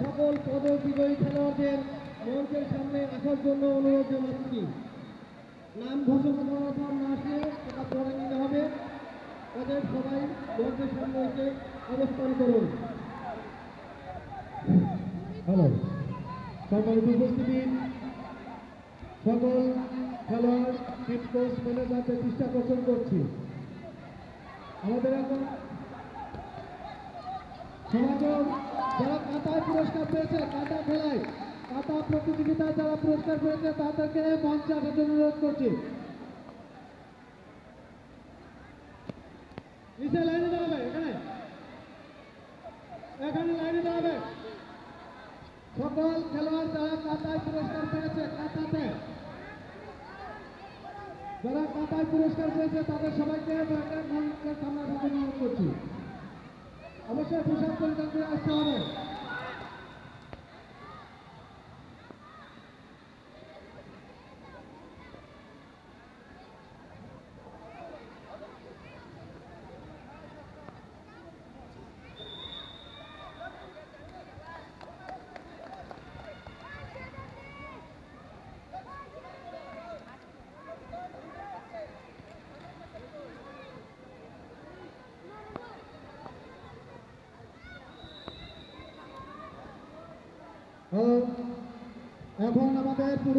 সকল পদক বিজয়ী খেলোয়াড়দের মঞ্চের সামনে আসার জন্য অনুরোধ জানাচ্ছি। নাম ঘোষণা করার পর না আসলে সেটা পরে নিতে হবে। তাদের সবাই মঞ্চের সামনে এসে অবস্থান করুন। হ্যালো, সম্মানিত উপস্থিতি। সকল টিম কোচ ম্যানেজারদের দৃষ্টি করছি। আমাদের এখন সমাজের যারা কাতায় পুরস্কার পেয়েছে কাতা খেলায় কাতা প্রতিযোগিতায় যারা পুরস্কার পেয়েছে, তাদেরকে মঞ্চে আসার জন্য অনুরোধ করছি। নিচে লাইনে দাঁড়াবে, এখানে। এখানে লাইনে দাঁড়াবে। সকল খেলোয়াড় যারা কাতায় পুরস্কার পেয়েছে কাতাতে যারা কাতায় পুরস্কার পেয়েছে, তাদের সবাইকে মঞ্চের সামনে অনুরোধ করছি অবশ্যই পোশাক পরিধান করে আসতে হবে। এখন আমাদের পুরো